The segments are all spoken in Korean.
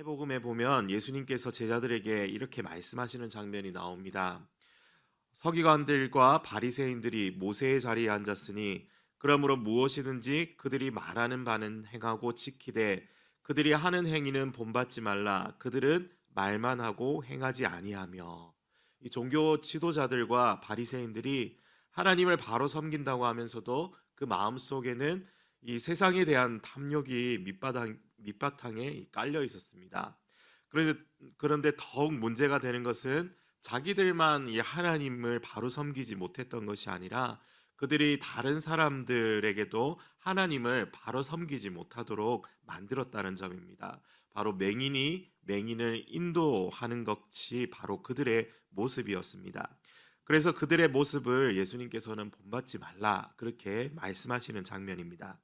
마태복음에 보면 예수님께서 제자들에게 이렇게 말씀하시는 장면이 나옵니다. 서기관들과 바리새인들이 모세의 자리에 앉았으니 그러므로 무엇이든지 그들이 말하는 바는 행하고 지키되 그들이 하는 행위는 본받지 말라 그들은 말만 하고 행하지 아니하며 이 종교 지도자들과 바리새인들이 하나님을 바로 섬긴다고 하면서도 그 마음 속에는 이 세상에 대한 탐욕이 밑바탕 밑바탕에 깔려 있었습니다. 그런데 그런데 더욱 문제가 되는 것은 자기들만 이 하나님을 바로 섬기지 못했던 것이 아니라 그들이 다른 사람들에게도 하나님을 바로 섬기지 못하도록 만들었다는 점입니다. 바로 맹인이 맹인을 인도하는 것이 바로 그들의 모습이었습니다. 그래서 그들의 모습을 예수님께서는 본받지 말라 그렇게 말씀하시는 장면입니다.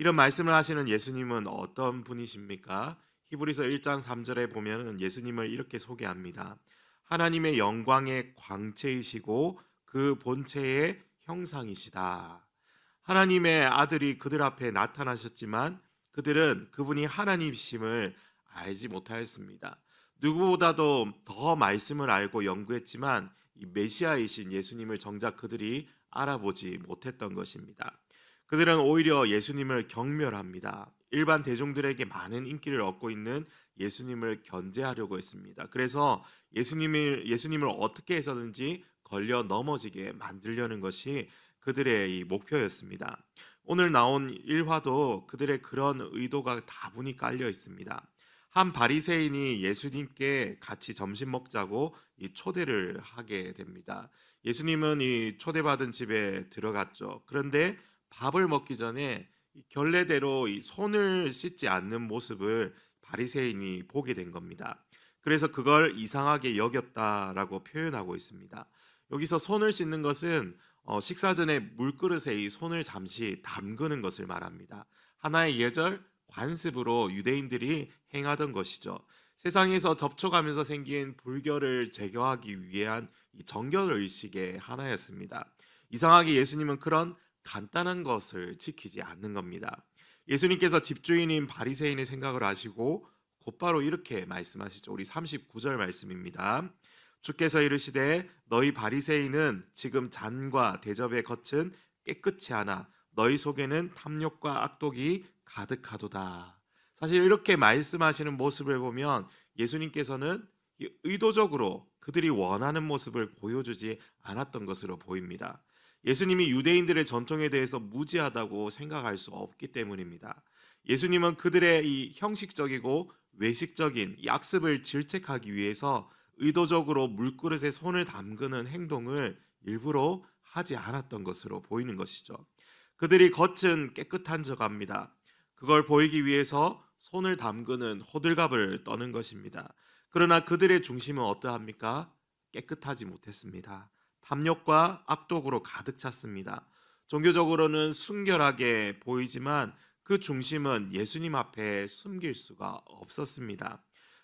이런 말씀을 하시는 예수님은 어떤 분이십니까? 히브리서 1장 3절에 보면은 예수님을 이렇게 소개합니다. 하나님의 영광의 광채이시고 그 본체의 형상이시다. 하나님의 아들이 그들 앞에 나타나셨지만 그들은 그분이 하나님이심을 알지 못하였습니다. 누구보다도 더 말씀을 알고 연구했지만 이 메시아이신 예수님을 정작 그들이 알아보지 못했던 것입니다. 그들은 오히려 예수님을 경멸합니다. 일반 대중들에게 많은 인기를 얻고 있는 예수님을 견제하려고 했습니다. 그래서 예수님을 예수님을 어떻게 해서든지 걸려 넘어지게 만들려는 것이 그들의 이 목표였습니다. 오늘 나온 일화도 그들의 그런 의도가 다분히 깔려 있습니다. 한 바리새인이 예수님께 같이 점심 먹자고 이 초대를 하게 됩니다. 예수님은 이 초대받은 집에 들어갔죠. 그런데 밥을 먹기 전에 이 결례대로 이 손을 씻지 않는 모습을 바리새인이 보게 된 겁니다. 그래서 그걸 이상하게 여겼다라고 표현하고 있습니다. 여기서 손을 씻는 것은 어, 식사 전에 물그릇에 이 손을 잠시 담그는 것을 말합니다. 하나의 예절 관습으로 유대인들이 행하던 것이죠. 세상에서 접촉하면서 생긴 불결을 제거하기 위한 이 정결 의식의 하나였습니다. 이상하게 예수님은 그런 간단한 것을 지키지 않는 겁니다. 예수님께서 집주인인 바리새인의 생각을 아시고 곧바로 이렇게 말씀하시죠. 우리 39절 말씀입니다. 주께서 이르시되 너희 바리새인은 지금 잔과 대접의 겉은 깨끗이 하나 너희 속에는 탐욕과 악독이 가득하도다. 사실 이렇게 말씀하시는 모습을 보면 예수님께서는 의도적으로 그들이 원하는 모습을 보여주지 않았던 것으로 보입니다. 예수님이 유대인들의 전통에 대해서 무지하다고 생각할 수 없기 때문입니다. 예수님은 그들의 이 형식적이고 외식적인 약습을 질책하기 위해서 의도적으로 물그릇에 손을 담그는 행동을 일부러 하지 않았던 것으로 보이는 것이죠. 그들이 겉은 깨끗한 척합니다. 그걸 보이기 위해서 손을 담그는 호들갑을 떠는 것입니다. 그러나 그들의 중심은 어떠합니까? 깨끗하지 못했습니다. 탐욕과 악독으로 가득 찼습니다. 종교적으로는 순결하게 보이지만 그 중심은 예수님 앞에 숨길 수가 없었습니다.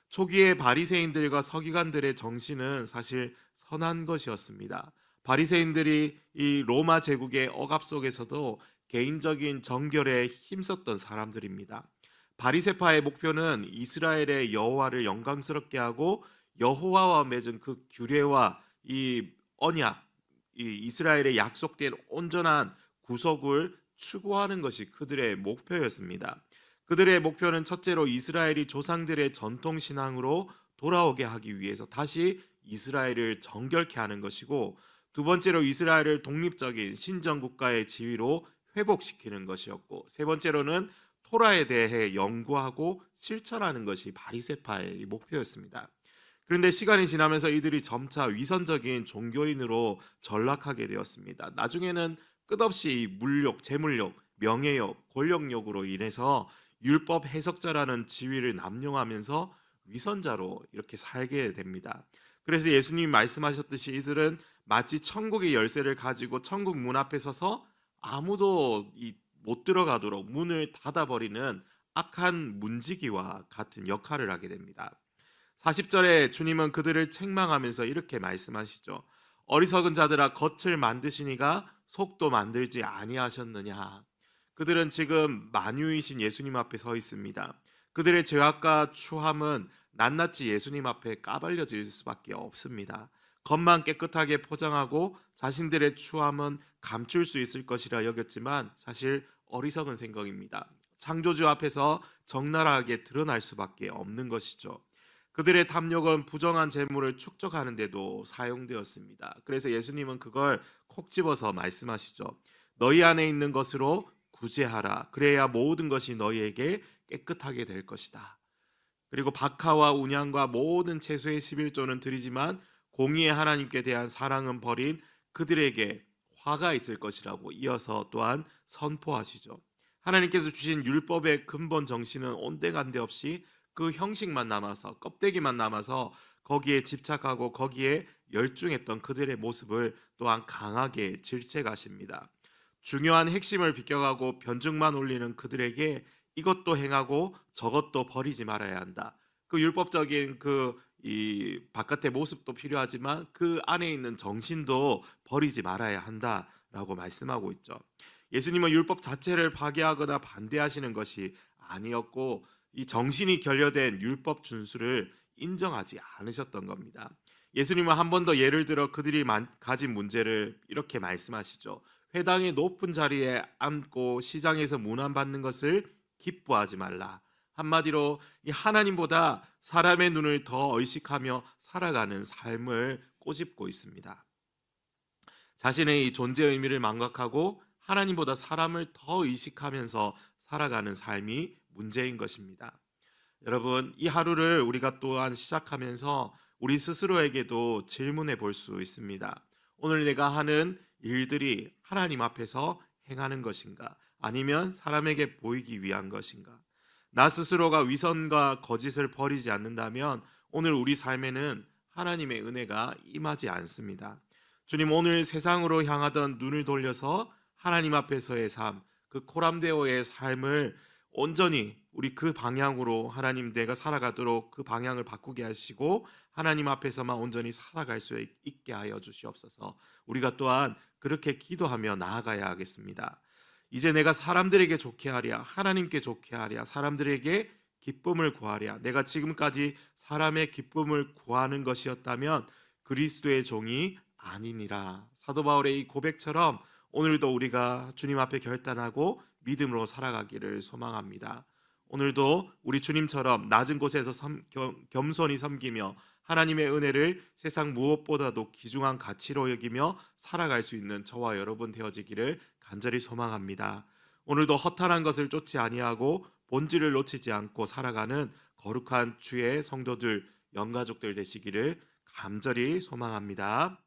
초기의 바리새인들과 서기관들의 정신은 사실 선한 것이었습니다. 바리새인들이 이 로마 제국의 억압 속에서도 개인적인 정결에 힘썼던 사람들입니다. 바리새파의 목표는 이스라엘의 여호와를 영광스럽게 하고 여호와와 맺은 그 규례와 이 언약, 이 이스라엘의 약속된 온전한 구속을 추구하는 것이 그들의 목표였습니다. 그들의 목표는 첫째로 이스라엘이 조상들의 전통 신앙으로 돌아오게 하기 위해서 다시 이스라엘을 정결케 하는 것이고 두 번째로 이스라엘을 독립적인 신정 국가의 지위로 회복시키는 것이었고 세 번째로는 토라에 대해 연구하고 실천하는 것이 바리세파의 목표였습니다. 그런데 시간이 지나면서 이들이 점차 위선적인 종교인으로 전락하게 되었습니다. 나중에는 끝없이 물욕, 재물욕, 명예욕, 권력욕으로 인해서 율법 해석자라는 지위를 남용하면서 위선자로 이렇게 살게 됩니다. 그래서 예수님이 말씀하셨듯이 이들은 마치 천국의 열쇠를 가지고 천국 문 앞에 서서 아무도 못 들어가도록 문을 닫아버리는 악한 문지기와 같은 역할을 하게 됩니다. 40절에 주님은 그들을 책망하면서 이렇게 말씀하시죠. 어리석은 자들아 겉을 만드시니가 속도 만들지 아니하셨느냐. 그들은 지금 만유이신 예수님 앞에 서 있습니다. 그들의 죄악과 추함은 낱낱이 예수님 앞에 까발려질 수밖에 없습니다. 겉만 깨끗하게 포장하고 자신들의 추함은 감출 수 있을 것이라 여겼지만 사실 어리석은 생각입니다. 창조주 앞에서 적나라하게 드러날 수밖에 없는 것이죠. 그들의 탐욕은 부정한 재물을 축적하는 데도 사용되었습니다. 그래서 예수님은 그걸 콕 집어서 말씀하시죠. 너희 안에 있는 것으로 구제하라. 그래야 모든 것이 너희에게 깨끗하게 될 것이다. 그리고 박하와 운양과 모든 채소의 11조는 드리지만 공의의 하나님께 대한 사랑은 버린 그들에게 화가 있을 것이라고 이어서 또한 선포하시죠. 하나님께서 주신 율법의 근본 정신은 온데간데 없이 그 형식만 남아서 껍데기만 남아서 거기에 집착하고 거기에 열중했던 그들의 모습을 또한 강하게 질책하십니다. 중요한 핵심을 비껴가고 변증만 올리는 그들에게 이것도 행하고 저것도 버리지 말아야 한다. 그 율법적인 그 이 바깥의 모습도 필요하지만 그 안에 있는 정신도 버리지 말아야 한다라고 말씀하고 있죠. 예수님은 율법 자체를 파괴하거나 반대하시는 것이 아니었고 이 정신이 결여된 율법 준수를 인정하지 않으셨던 겁니다. 예수님은 한 번 더 예를 들어 그들이 만- 가진 문제를 이렇게 말씀하시죠. 회당의 높은 자리에 앉고 시장에서 문안받는 것을 기뻐하지 말라. 한마디로 이 하나님보다 사람의 눈을 더 의식하며 살아가는 삶을 꼬집고 있습니다. 자신의 이 존재 의미를 망각하고 하나님보다 사람을 더 의식하면서 살아가는 삶이 문제인 것입니다. 여러분, 이 하루를 우리가 또한 시작하면서 우리 스스로에게도 질문해 볼 수 있습니다. 오늘 내가 하는 일들이 하나님 앞에서 행하는 것인가? 아니면 사람에게 보이기 위한 것인가? 나 스스로가 위선과 거짓을 버리지 않는다면 오늘 우리 삶에는 하나님의 은혜가 임하지 않습니다. 주님 오늘 세상으로 향하던 눈을 돌려서 하나님 앞에서의 삶, 그 코람데오의 삶을 온전히 우리 그 방향으로 하나님 내가 살아가도록 그 방향을 바꾸게 하시고 하나님 앞에서만 온전히 살아갈 수 있게 하여 주시옵소서. 우리가 또한 그렇게 기도하며 나아가야 하겠습니다. 이제 내가 사람들에게 좋게 하랴, 하나님께 좋게 하랴, 사람들에게 기쁨을 구하랴. 내가 지금까지 사람의 기쁨을 구하는 것이었다면 그리스도의 종이 아니니라. 사도 바울의 이 고백처럼 오늘도 우리가 주님 앞에 결단하고 믿음으로 살아가기를 소망합니다. 오늘도 우리 주님처럼 낮은 곳에서 섬, 겸, 겸손히 섬기며 하나님의 은혜를 세상 무엇보다도 귀중한 가치로 여기며 살아갈 수 있는 저와 여러분 되어지기를 간절히 소망합니다. 오늘도 허탄한 것을 쫓지 아니하고 본질을 놓치지 않고 살아가는 거룩한 주의 성도들 영가족들 되시기를 간절히 소망합니다.